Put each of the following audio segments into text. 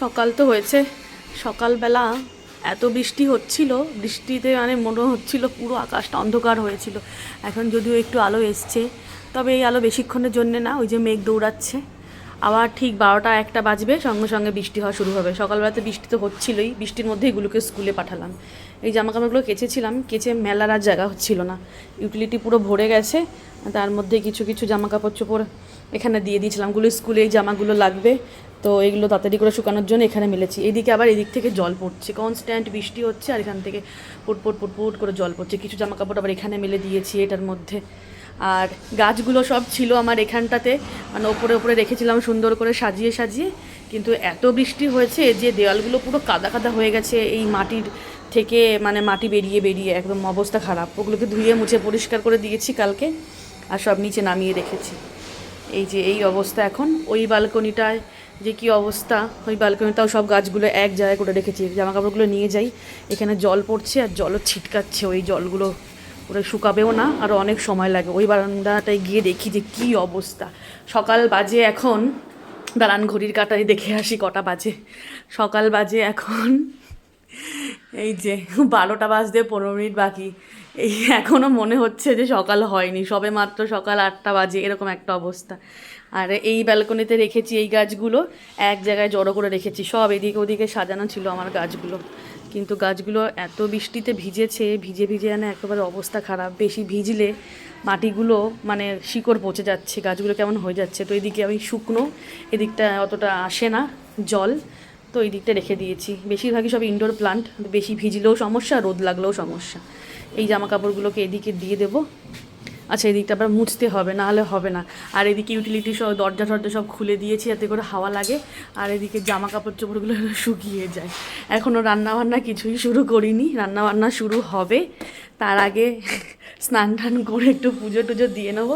সকাল তো হয়েছে। সকালবেলা এত বৃষ্টি হচ্ছিল, বৃষ্টিতে মানে মনে হচ্ছিল পুরো আকাশটা অন্ধকার হয়েছিল। এখন যদিও একটু আলো এসছে, তবে এই আলো বেশিক্ষণের জন্যে না, ওই যে মেঘ দৌড়াচ্ছে। আবার ঠিক বারোটা একটা বাজবে, সঙ্গে সঙ্গে বৃষ্টি হওয়া শুরু হবে। সকালবেলাতে বৃষ্টি তো হচ্ছিলই, বৃষ্টির মধ্যে এগুলোকে স্কুলে পাঠালাম। এই জামাকাপড়গুলো কেচেছিলাম, কেচে মেলার আর জায়গা হচ্ছিল না। ইউটিলিটি পুরো ভরে গেছে, তার মধ্যে কিছু কিছু জামা কাপড় চোপড় এখানে দিয়ে দিয়েছিলাম। গুলো স্কুলে এই জামাগুলো লাগবে তো এগুলো তাড়াতাড়ি করে শুকানোর জন্য এখানে মেলেছি। এদিকে আবার এদিক থেকে জল পড়ছে। কনস্ট্যান্ট বৃষ্টি হচ্ছে আর এখান থেকে পুট পুট পুট পুট করে জল পড়ছে। কিছু জামা কাপড় আবার এখানে মেলে দিয়েছি এটার মধ্যে। আর গাছগুলো সব ছিল আমার এখানটাতে। মানে ওপরে ওপরে রেখেছিলাম সুন্দর করে সাজিয়ে সাজিয়ে। কিন্তু এত বৃষ্টি হয়েছে যে দেওয়ালগুলো পুরো কাদা কাদা হয়ে গেছে। এই মাটির থেকে মানে মাটি বেরিয়ে বেরিয়ে একদম অবস্থা খারাপ। ওগুলোকে ধুয়ে, মুছে পরিষ্কার করে দিয়েছি কালকে। আর সব নিচে নামিয়ে রেখেছি। এই যে এই অবস্থা এখন। ওই ব্যালকনিটায় যে কি অবস্থা? ওই ব্যালকনিটাও সব গাছগুলো এক জায়গায় করে রেখেছি। জামা কাপড়গুলো নিয়ে যাই। এখানে জল পড়ছে আর জলও ছিটকাচ্ছে। ওই জলগুলো ওরা শুকাবেও না আর অনেক সময় লাগে। ওই বারান্দাটায় গিয়ে দেখি যে কি অবস্থা। সকাল বাজে এখন। দাঁড়ান ঘড়ির কাটায় দেখে আসি কটা বাজে। সকাল বাজে এখন। এই যে, বারোটা বাজতে পনেরো মিনিট বাকি। এই এখনও মনে হচ্ছে যে সকাল হয়নি, সবে মাত্র সকাল আটটা বাজে, এরকম একটা অবস্থা। আর এই ব্যালকনিতে রেখেছি এই গাছগুলো, এক জায়গায় জড়ো করে রেখেছি, সব এদিকে ওদিকে সাজানো ছিল আমার গাছগুলো। কিন্তু গাছগুলো এত বৃষ্টিতে ভিজেছে, ভিজে ভিজে যেন একেবারে অবস্থা খারাপ। বেশি ভিজলে মাটিগুলো মানে শিকড় পচে যাচ্ছে, গাছগুলো কেমন হয়ে যাচ্ছে। তো এদিকে আমি শুকনো, এদিকটা অতটা আসে না জল। তো এই দিকটা রেখে দিয়েছি। বেশিরভাগই সব ইনডোর প্লান্ট বেশি ভিজলেও সমস্যা, রোদ লাগলেও সমস্যা। এই জামা কাপড়গুলোকে এদিকে দিয়ে দেবো। আচ্ছা এদিকটা আবার মুছতে হবে না হলে হবে না। আর এদিকে ইউটিলিটি সব দরজা টরজা সব খুলে দিয়েছি যাতে করে হাওয়া লাগে। আর এদিকে জামা কাপড় চোপড়গুলো শুকিয়ে যায়। এখনও রান্নাবান্না কিছুই শুরু করিনি। রান্নাবান্না শুরু হবে। তার আগে স্নান টান করে একটু পুজো টুজো দিয়ে নেব।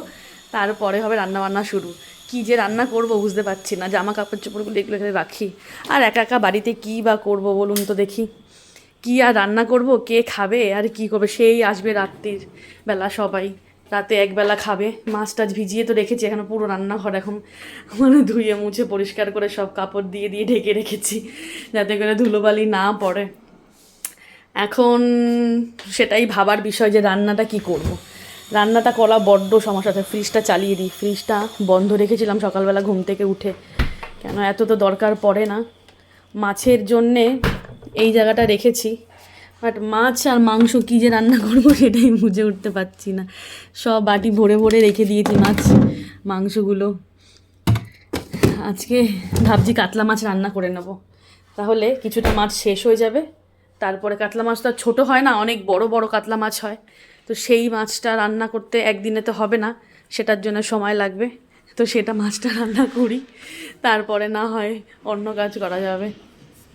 তারপরে হবে রান্নাবান্না শুরু। কি যে রান্না করব বুঝতে পারছি না জামা কাপড় চোপড়গুলো এগুলো এখানে রাখি। আর একা একা বাড়িতে কী বা করব বলুন তো দেখি। কি আর রান্না করব, কে খাবে, আর কি করবে, সেই আসবে রাত্রির বেলা সবাই। রাতে একবেলা খাবে, মাছ টাছ ভিজিয়ে তো রেখেছি, এখন পুরো রান্নাঘর এখন মানে ধুয়ে মুছে পরিষ্কার করে সব কাপড় দিয়ে দিয়ে ঢেকে রেখেছি, যাতে করে ধুলোবালি না পড়ে। এখন সেটাই ভাবার বিষয় যে রান্নাটা কি করব। রান্নাটা করা বড্ড সমস্যা আছে। ফ্রিজটা চালিয়ে দিই। ফ্রিজটা বন্ধ রেখেছিলাম সকালবেলা ঘুম থেকে উঠে। কেন, এত তো দরকার পড়ে না। মাছের জন্যে এই জায়গাটা রেখেছি। বাট মাছ আর মাংস কী যে রান্না করব সেটাই বুঝে উঠতে পারছি না। সব বাটি ভরে ভরে রেখে দিয়েছি মাছ, মাংসগুলো। আজকে ভাবছি কাতলা মাছ রান্না করে নেব। তাহলে কিছুটা মাছ শেষ হয়ে যাবে। তারপরে কাতলা মাছ তো আর ছোটো হয় না, অনেক বড় বড় কাতলা মাছ হয়। তো সেই মাছটা রান্না করতে একদিনে তো হবে না, সেটার জন্য সময় লাগবে। তো সেটা মাছটা রান্না করি, তারপরে না হয় অন্য কাজ করা যাবে।